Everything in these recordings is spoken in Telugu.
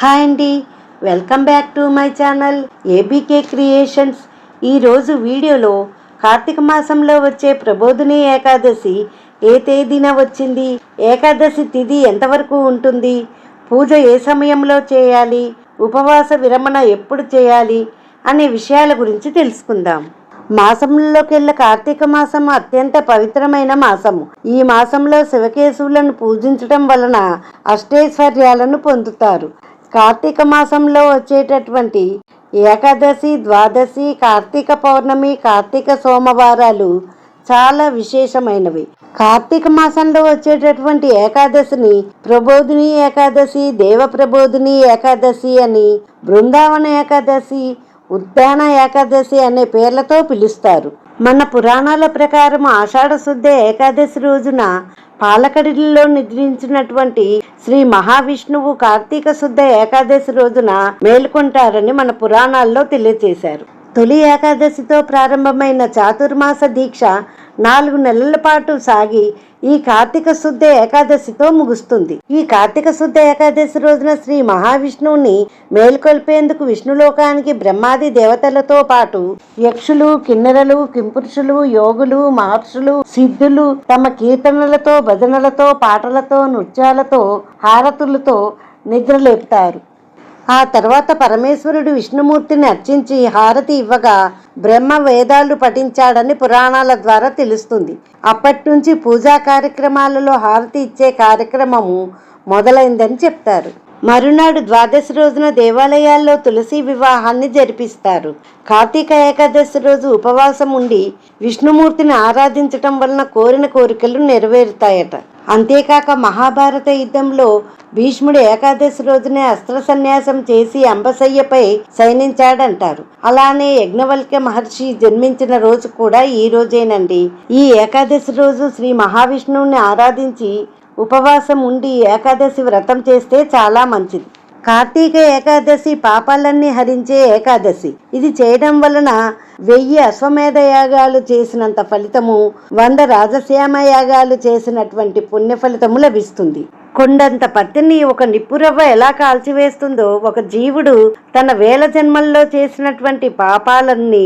హాయ్ అండి. Welcome back to my channel ABK creations. ఈరోజు వీడియోలో కార్తీక మాసంలో వచ్చే ప్రబోధిని ఏకాదశి ఏ తేదీన వచ్చింది? ఏకాదశి తిథి ఎంతవరకు ఉంటుంది? పూజ ఏ సమయంలో చేయాలి? ఉపవాస విరమణ ఎప్పుడు చేయాలి? అనే విషయాల గురించి తెలుసుకుందాం. మాసంలోకెళ్ళ కార్తీక మాసం అత్యంత పవిత్రమైన మాసము. ఈ మాసంలో శివకేశవులను పూజించడం వలన అష్టైశ్వర్యాలను పొందుతారు. కార్తీక మాసంలో వచ్చేటటువంటి ఏకాదశి ద్వాదశి కార్తీక పౌర్ణమి కార్తీక సోమవారాలు చాలా విశేషమైనవి. కార్తీక మాసంలో వచ్చేటటువంటి ఏకాదశిని ప్రబోధిని ఏకాదశి దేవ ప్రబోధిని ఏకాదశి అని బృందావన ఏకాదశి ఉద్దాన ఏకాదశి అనే పేర్లతో పిలుస్తారు. మన పురాణాల ప్రకారం ఆషాఢ శుద్ధ ఏకాదశి రోజున పాలకడిలో నిద్రించినటువంటి శ్రీ మహావిష్ణువు కార్తీక శుద్ధ ఏకాదశి రోజున మేల్కొంటారని మన పురాణాల్లో తెలియజేశారు తొలి ఏకాదశితో ప్రారంభమైన చాతుర్మాస దీక్ష నాలుగు నెలల పాటు సాగి ఈ కార్తీక శుద్ధ ఏకాదశితో ముగుస్తుంది. ఈ కార్తీక శుద్ధ ఏకాదశి రోజున శ్రీ మహావిష్ణువుని మేల్కొల్పేందుకు విష్ణులోకానికి బ్రహ్మాది దేవతలతో పాటు యక్షులు కిన్నెరలు కింపురుషులు యోగులు మహర్షులు సిద్ధులు తమ కీర్తనలతో భజనలతో పాటలతో నృత్యాలతో హారతులతో నిద్రలేపుతారు. ఆ తర్వాత పరమేశ్వరుడు విష్ణుమూర్తిని అర్చించి హారతి ఇవ్వగా బ్రహ్మ వేదాలు పఠించాడని పురాణాల ద్వారా తెలుస్తుంది. అప్పటి నుంచి పూజా కార్యక్రమాలలో హారతి ఇచ్చే కార్యక్రమము మొదలైందని చెప్తారు. మరునాడు ద్వాదశి రోజున దేవాలయాల్లో తులసి వివాహాన్ని జరిపిస్తారు. కార్తీక ఏకాదశి రోజు ఉపవాసం ఉండి విష్ణుమూర్తిని ఆరాధించటం వలన కోరిన కోరికలు నెరవేరుతాయట. అంతేకాక మహాభారత యుద్ధంలో భీష్ముడు ఏకాదశి రోజునే అస్త్ర సన్యాసం చేసి అంబసయ్యపై శయనించాడంటారు. అలానే యజ్ఞవల్క్య మహర్షి జన్మించిన రోజు కూడా ఈ రోజేనండి. ఈ ఏకాదశి రోజు శ్రీ మహావిష్ణువుని ఆరాధించి ఉపవాసం ఉండి ఏకాదశి వ్రతం చేస్తే చాలా మంచిది. కార్తీక ఏకాదశి పాపాలన్నీ హరించే ఏకాదశి. ఇది చేయడం వలన వెయ్యి అశ్వమేధ యాగాలు చేసినంత ఫలితము వంద రాజశ్యామ యాగాలు చేసినటువంటి పుణ్య ఫలితము లభిస్తుంది. కొండంత పత్తిని ఒక నిప్పురవ్వ ఎలా కాల్చివేస్తుందో ఒక జీవుడు తన వేల జన్మల్లో చేసినటువంటి పాపాలన్నీ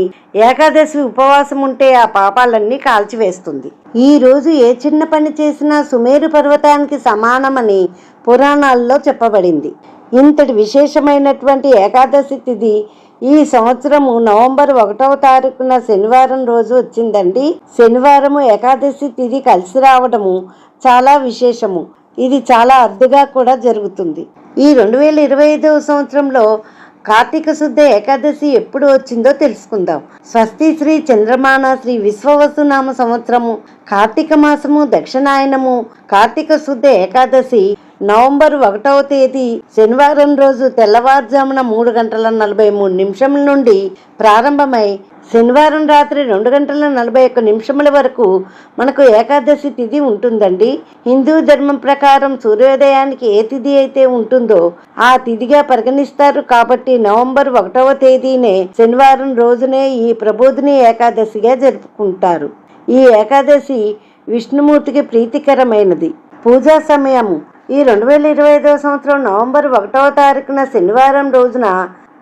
ఏకాదశి ఉపవాసం ఉంటే ఆ పాపాలన్నీ కాల్చివేస్తుంది. ఈ రోజు ఏ చిన్న పని చేసినా సుమేరు పర్వతానికి సమానమని పురాణాల్లో చెప్పబడింది. ఇంతటి విశేషమైనటువంటి ఏకాదశి తిథి ఈ సంవత్సరము నవంబర్ ఒకటవ తారీఖున శనివారం రోజు వచ్చిందండి. శనివారము ఏకాదశి తిథి కలిసి రావడము చాలా విశేషము. ఇది చాలా అరుదుగా కూడా జరుగుతుంది. ఈ రెండు వేల ఇరవై ఐదవ సంవత్సరంలో కార్తీక శుద్ధ ఏకాదశి ఎప్పుడు వచ్చిందో తెలుసుకుందాం. స్వస్తి శ్రీ చంద్రమాన శ్రీ విశ్వవసునామ సంవత్సరము కార్తీక మాసము దక్షిణాయనము కార్తీక శుద్ధ ఏకాదశి నవంబర్ ఒకటవ తేదీ శనివారం రోజు తెల్లవారుజామున మూడు గంటల నలభై మూడు నిమిషముల నుండి ప్రారంభమై శనివారం రాత్రి రెండు గంటల నలభై ఒక్క నిమిషముల వరకు మనకు ఏకాదశి తిథి ఉంటుందండి. హిందూ ధర్మం ప్రకారం సూర్యోదయానికి ఏ తిథి అయితే ఉంటుందో ఆ తిథిగా పరిగణిస్తారు. కాబట్టి నవంబర్ ఒకటవ తేదీనే శనివారం రోజునే ఈ ప్రబోధిని ఏకాదశిగా జరుపుకుంటారు. ఈ ఏకాదశి విష్ణుమూర్తికి ప్రీతికరమైనది. పూజా సమయము ఈ రెండు వేల ఇరవై ఐదవ సంవత్సరం నవంబర్ ఒకటవ తారీఖున శనివారం రోజున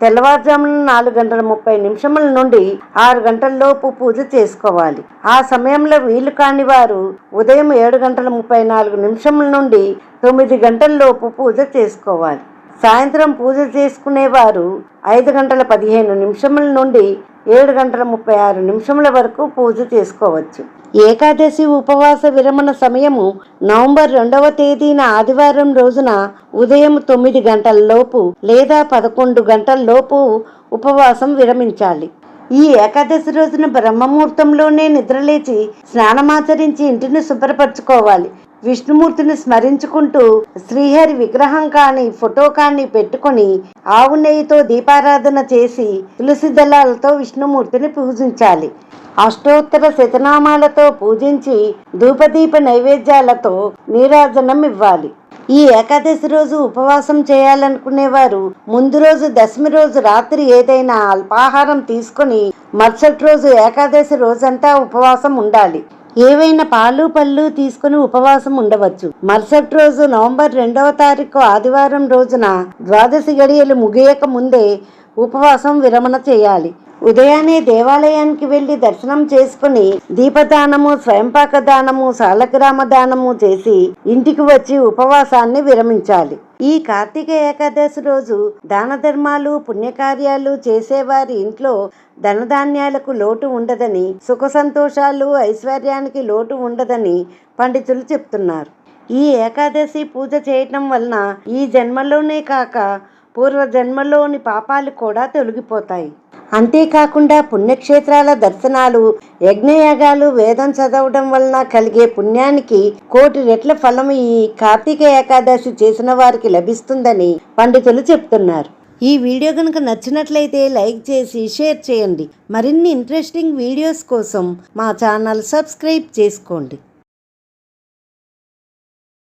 తెల్లవారుజామున నాలుగు గంటల ముప్పై నిమిషముల నుండి ఆరు గంటల లోపు పూజ చేసుకోవాలి. ఆ సమయంలో వీలు కాని వారు ఉదయం ఏడు గంటల ముప్పై నాలుగు నిమిషముల నుండి తొమ్మిది గంటల లోపు పూజ చేసుకోవాలి. సాయంత్రం పూజ చేసుకునేవారు ఐదు గంటల పదిహేను నిమిషముల నుండి ఏడు గంటల ముప్పై ఆరు నిమిషముల వరకు పూజ చేసుకోవచ్చు. ఏకాదశి ఉపవాస విరమణ సమయము నవంబర్ రెండవ తేదీన ఆదివారం రోజున ఉదయం తొమ్మిది గంటల లోపు లేదా పదకొండు గంటల లోపు ఉపవాసం విరమించాలి. ఈ ఏకాదశి రోజున బ్రహ్మముహూర్తంలోనే నిద్రలేచి స్నానమాచరించి ఇంటిని శుభ్రపరచుకోవాలి. విష్ణుమూర్తిని స్మరించుకుంటూ శ్రీహరి విగ్రహం కానీ ఫోటో కానీ పెట్టుకొని ఆవు నెయ్యితో దీపారాధన చేసి తులసి దళాలతో విష్ణుమూర్తిని పూజించాలి. అష్టోత్తర శతనామాలతో పూజించి ధూపదీప నైవేద్యాలతో నీరాజనం ఇవ్వాలి. ఈ ఏకాదశి రోజు ఉపవాసం చేయాలనుకునేవారు ముందు రోజు దశమి రోజు రాత్రి ఏదైనా అల్పాహారం తీసుకొని మరుసటి రోజు ఏకాదశి రోజంతా ఉపవాసం ఉండాలి. ఏవైనా పాలు పళ్ళు తీసుకుని ఉపవాసం ఉండవచ్చు. మరుసటి రోజు నవంబర్ రెండవ తారీఖు ఆదివారం రోజున ద్వాదశి గడియలు ముగియక ముందే ఉపవాసం విరమణ చేయాలి. ఉదయాన్నే దేవాలయానికి వెళ్ళి దర్శనం చేసుకుని దీపదానము స్వయంపాక దానము సాలగ్రామ దానము చేసి ఇంటికి వచ్చి ఉపవాసాన్ని విరమించాలి. ఈ కార్తీక ఏకాదశి రోజు దాన ధర్మాలు పుణ్యకార్యాలు చేసేవారి ఇంట్లో ధనధాన్యాలకు లోటు ఉండదని సుఖ సంతోషాలు ఐశ్వర్యానికి లోటు ఉండదని పండితులు చెప్తున్నారు. ఈ ఏకాదశి పూజ చేయటం వలన ఈ జన్మలోనే కాక పూర్వ జన్మలోని పాపాలు కూడా తొలగిపోతాయి. అంతేకాకుండా పుణ్యక్షేత్రాల దర్శనాలు యజ్ఞయాగాలు వేదం చదవడం వలన కలిగే పుణ్యానికి కోటి రెట్ల ఫలం ఈ కార్తీక ఏకాదశి చేసిన వారికి లభిస్తుందని పండితులు చెప్తున్నారు. ఈ వీడియో కనుక నచ్చినట్లయితే లైక్ చేసి షేర్ చేయండి. మరిన్ని ఇంట్రెస్టింగ్ వీడియోస్ కోసం మా ఛానల్ సబ్స్క్రైబ్ చేసుకోండి.